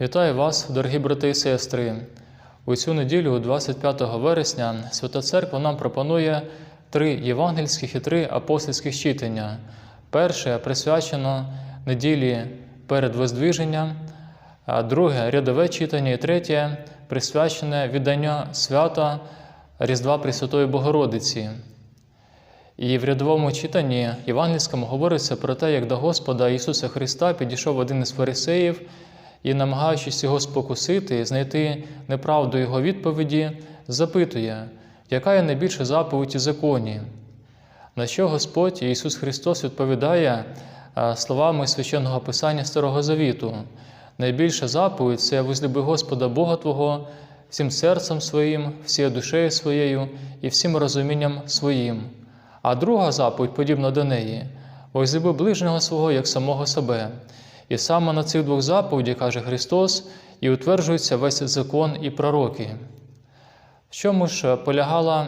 Вітаю вас, дорогі брати і сестри. У цю неділю, 25 вересня, Свята Церква нам пропонує три євангельських і три апостольських читання. Перше присвячено неділі перед Воздвиженням, друге рядове читання, і третє присвячене віддання свята Різдва Пресвятої Богородиці. І в рядовому читанні євангельському говориться про те, як до Господа Ісуса Христа підійшов один із фарисеїв і, намагаючись його спокусити, знайти неправду його відповіді, запитує, яка є найбільша заповідь у законі. На що Господь Ісус Христос відповідає словами священного Писання Старого Завіту. Найбільша заповідь це возлюби Господа Бога Твого всім серцем своїм, всією душею своєю і всім розумінням своїм. А друга заповідь, подібна до неї, возлюби ближнього свого як самого себе. І саме на цих двох заповідях, каже Христос, і утверджується весь закон і пророки. В чому ж полягало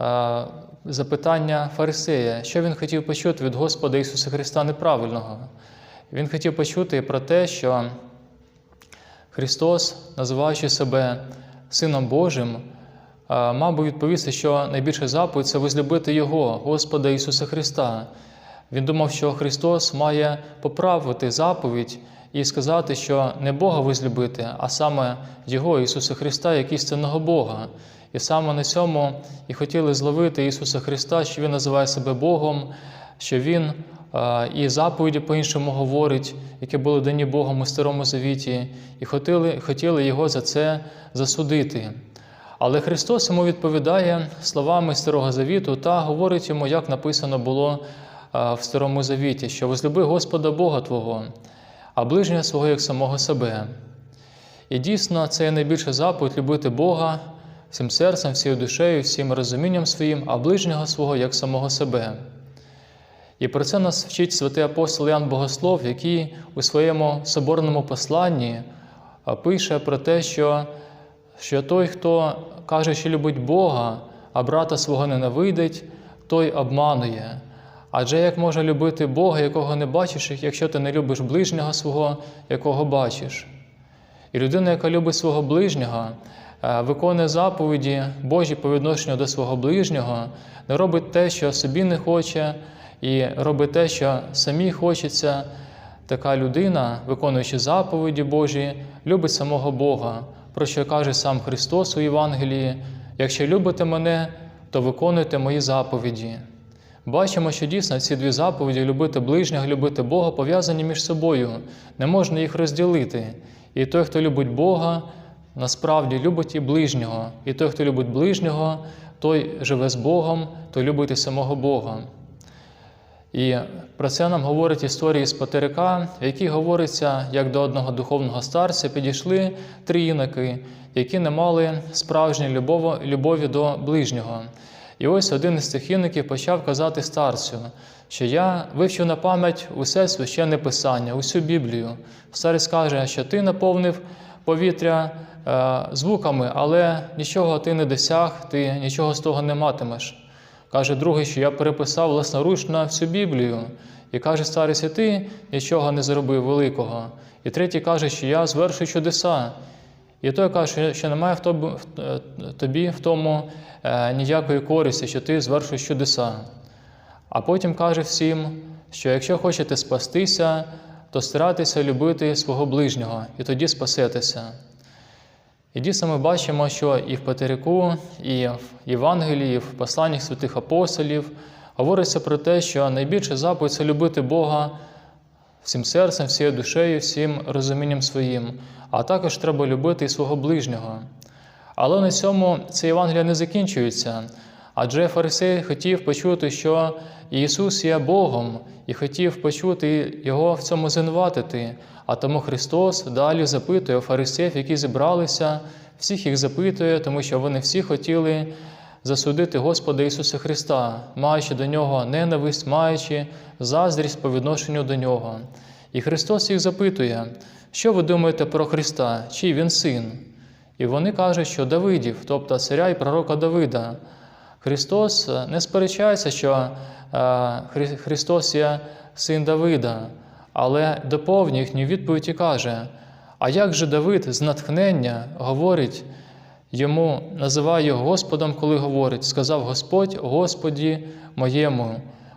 е, запитання Фарисея, що він хотів почути від Господа Ісуса Христа неправильного? Він хотів почути про те, що Христос, називаючи себе Сином Божим, е, мав би відповісти, що найбільша заповідь це возлюбити Його, Господа Ісуса Христа. Він думав, що Христос має поправити заповідь і сказати, що не Бога возлюбити, а саме Його, Ісуса Христа, як істинного Бога. І саме на цьому і хотіли зловити Ісуса Христа, що Він називає себе Богом, що Він і заповіді по-іншому говорить, які були дані Богом у Старому Завіті, і хотіли, хотіли Його за це засудити. Але Христос йому відповідає словами Старого Завіту та говорить йому, як написано було в Старому Завіті, що возлюби Господа Бога Твого, а ближнього свого як самого себе. І дійсно, це є найбільша заповідь любити Бога всім серцем, всією душею, всім розумінням своїм, а ближнього свого як самого себе. І про це нас вчить святий апостол Ян Богослов, який у своєму соборному посланні пише про те, що, що той, хто каже, що любить Бога, а брата свого ненавидить, той обманує. Адже як може любити Бога, якого не бачиш, якщо ти не любиш ближнього свого, якого бачиш? І людина, яка любить свого ближнього, виконує заповіді Божі по відношенню до свого ближнього, не робить те, що собі не хоче, і робить те, що самі хочеться. Така людина, виконуючи заповіді Божі, любить самого Бога, про що каже сам Христос у Євангелії: якщо любите мене, то виконуйте мої заповіді. Бачимо, що дійсно ці дві заповіді любити ближнього, любити Бога пов'язані між собою, не можна їх розділити. І той, хто любить Бога, насправді любить і ближнього. І той, хто любить ближнього, той живе з Богом, той любить і самого Бога. І про це нам говорить історія з Патерика, в якій говориться, як до одного духовного старця підійшли три іноки, які не мали справжньої любові до ближнього. І ось один із цих іників почав казати старцю, що я вивчив на пам'ять усе священне писання, усю Біблію. Старець каже, що ти наповнив повітря е, звуками, але нічого ти не досяг, ти нічого з того не матимеш. Каже другий, що я переписав власноручно всю Біблію. І каже старець, і ти нічого не зробив великого. І третій каже, що я звершую чудеса. І той каже, що немає в тобі в тому ніякої користі, що ти звершуєш чудеса. А потім каже всім, що якщо хочете спастися, то старайтеся любити свого ближнього, і тоді спасетеся. І дійсно ми бачимо, що і в Патерику, і в Євангелії, і в посланнях святих апостолів говориться про те, що найбільше заповідь це любити Бога всім серцем, всією душею, всім розумінням своїм, а також треба любити і свого ближнього. Але на цьому це Євангелія не закінчується. Адже Фарисей хотів почути, що Ісус є Богом, і хотів почути Його в цьому звинуватити. А тому Христос далі запитує фарисеїв, які зібралися, всіх їх запитує, тому що вони всі хотіли засудити Господа Ісуса Христа, маючи до Нього ненависть, маючи заздрість по відношенню до Нього. І Христос їх запитує, що ви думаєте про Христа, чий Він син? І вони кажуть, що Давидів, тобто царя і пророка Давида. Христос не сперечається, що Христос є син Давида, але доповнює їхню відповідь і каже: А як же Давид з натхнення говорить йому, називає Господом, коли говорить, сказав Господь, Господі моєму,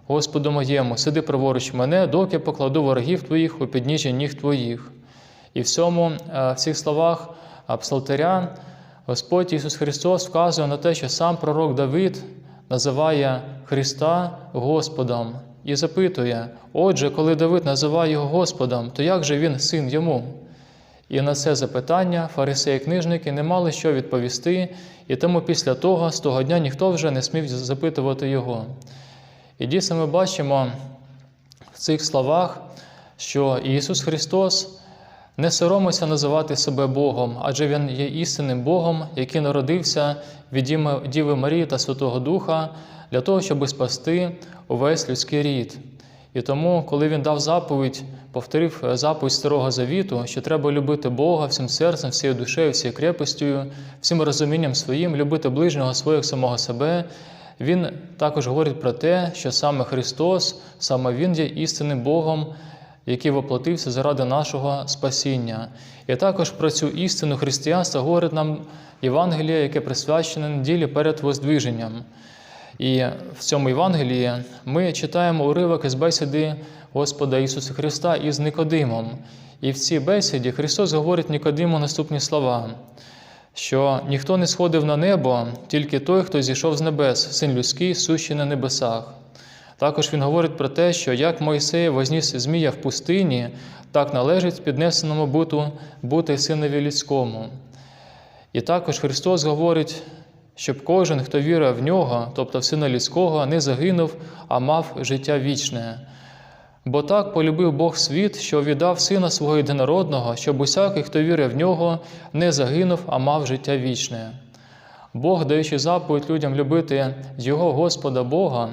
Господу моєму, сиди праворуч мене, доки покладу ворогів твоїх у підніжжя ніг твоїх. І в цьому, е, в цих словах е, псалтиря Господь Ісус Христос вказує на те, що сам пророк Давид називає Христа Господом і запитує: Отже, коли Давид називає його Господом, то як же він син йому? І на це запитання фарисеї книжники не мали що відповісти, і тому після того, з того дня, ніхто вже не смів запитувати його. І дійсно ми бачимо в цих словах, що Ісус Христос не соромиться називати себе Богом, адже Він є істинним Богом, який народився від Діви Марії та Святого Духа для того, щоб спасти увесь людський рід. І тому, коли він дав заповідь, повторив заповідь Старого Завіту, що треба любити Бога всім серцем, всією душею, всією крепостю, всім розумінням своїм, любити ближнього як самого себе, він також говорить про те, що саме Христос, саме Він є істинним Богом, який воплотився заради нашого спасіння. І також про цю істину християнства говорить нам Євангеліє, яке присвячене неділі перед Воздвиженням. І в цьому Євангелії ми читаємо уривок із бесіди Господа Ісуса Христа із Никодимом. І в цій бесіді Христос говорить Никодиму наступні слова, що ніхто не сходив на небо, тільки той, хто зійшов з небес, син людський, сущий на небесах. Також він говорить про те, що як Мойсей возніс Змія в пустині, так належить піднесеному буту бути синові людському. І також Христос говорить, щоб кожен, хто вірив в нього, тобто в сина людського, не загинув, а мав життя вічне. Бо так полюбив Бог світ, що віддав Сина свого єдинородного, щоб усякий, хто вірив в нього, не загинув, а мав життя вічне. Бог, даючи заповідь людям любити Його Господа Бога,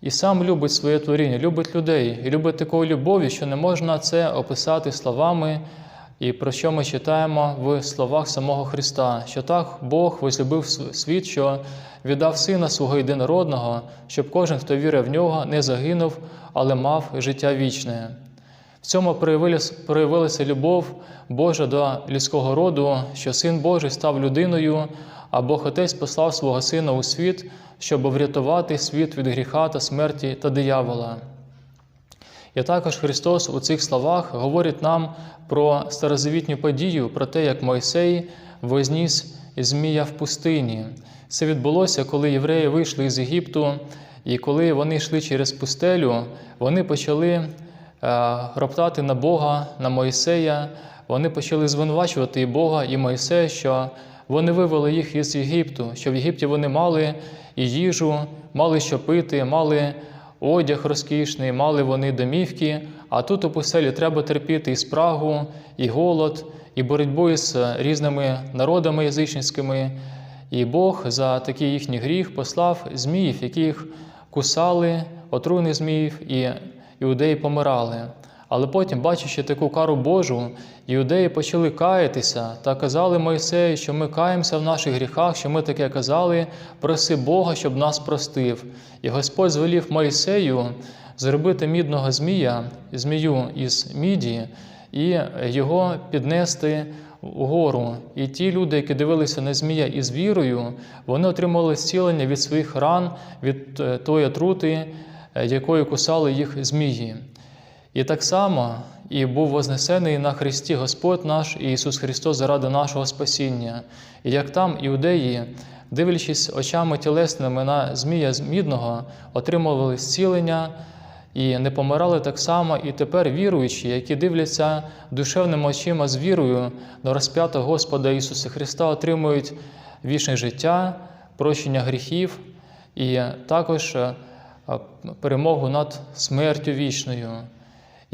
і сам любить своє творіння, любить людей і любить такою любов'ю, що не можна це описати словами, і про що ми читаємо в словах самого Христа, що так Бог возлюбив світ, що віддав Сина свого єдинородного, щоб кожен, хто вірив в нього, не загинув, але мав життя вічне. В цьому проявилася любов Божа до людського роду, що Син Божий став людиною, а Бог Отець послав свого Сина у світ, щоб врятувати світ від гріха та смерті та диявола. І також Христос у цих словах говорить нам про старозавітню подію, про те, як Мойсей возніс Змія в пустині. Це відбулося, коли євреї вийшли з Єгипту, і коли вони йшли через пустелю, вони почали е, роптати на Бога, на Мойсея, вони почали звинувачувати Бога і Мойсея, що вони вивели їх із Єгипту, що в Єгипті вони мали і їжу, мали що пити, мали одяг розкішний, мали вони домівки, а тут у поселі треба терпіти і спрагу, і голод, і боротьбу з різними народами язичницькими. І Бог за такий їхній гріх послав зміїв, яких кусали, отруйних зміїв, і іудеї помирали. Але потім, бачачи таку кару Божу, іудеї почали каятися та казали Мойсею, що ми каємося в наших гріхах, що ми таке казали, проси Бога, щоб нас простив. І Господь звелів Мойсею зробити мідного змія, змію із міді, і його піднести вгору. І ті люди, які дивилися на Змія із вірою, вони отримали зцілення від своїх ран, від е, тої отрути, е, якою кусали їх змії. І так само і був вознесений на Христі Господь наш Ісус Христос заради нашого спасіння. І як там іудеї, дивлячись очами тілесними на Змія Мідного, отримували зцілення і не помирали так само, і тепер віруючі, які дивляться душевними очима з вірою до розп'ятого Господа Ісуса Христа, отримують вічне життя, прощення гріхів і також е, перемогу над смертю вічною.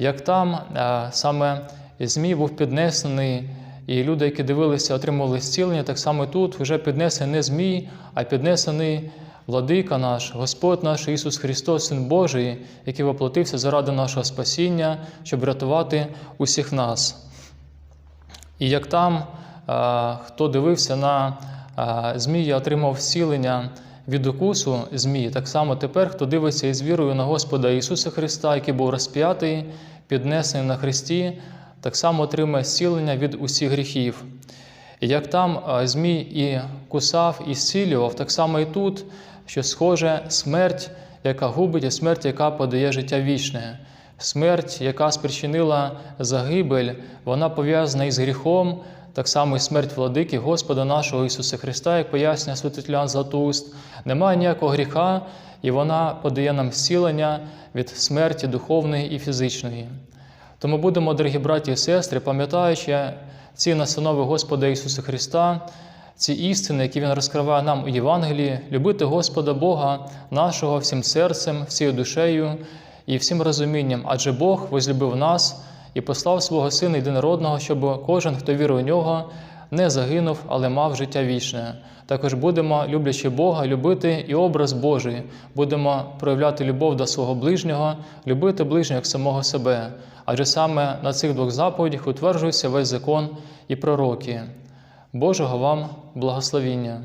Як там е, саме Змій був піднесений, і люди, які дивилися, отримували зцілення, так само тут вже піднесений не Змій, а піднесений владика наш, Господь наш Ісус Христос, Син Божий, який воплотився заради нашого спасіння, щоб рятувати усіх нас. І як там, хто дивився на Змія, отримав зцілення від укусу Змії, так само тепер, хто дивиться із вірою на Господа Ісуса Христа, який був розп'ятий, піднесений на Христі, так само отримає зцілення від усіх гріхів. І як там Змій і кусав, і зцілював, так само і тут, що схоже смерть, яка губить, і смерть, яка подає життя вічне. Смерть, яка спричинила загибель, вона пов'язана із гріхом, так само і смерть владики Господа нашого Ісуса Христа, як пояснює святителян Златуст. Немає ніякого гріха, і вона подає нам зцілення від смерті духовної і фізичної. Тому будемо, дорогі браті і сестри, пам'ятаючи ці настанови Господа Ісуса Христа, ці істини, які Він розкриває нам у Євангелії, любити Господа Бога нашого всім серцем, всією душею і всім розумінням, адже Бог возлюбив нас і послав свого Сина єдинородного, щоб кожен, хто вірує в нього, не загинув, але мав життя вічне. Також будемо, люблячи Бога, любити і образ Божий, будемо проявляти любов до свого ближнього, любити ближнього як самого себе. Адже саме на цих двох заповідях утверджується весь закон і пророки. Божого вам благословіння!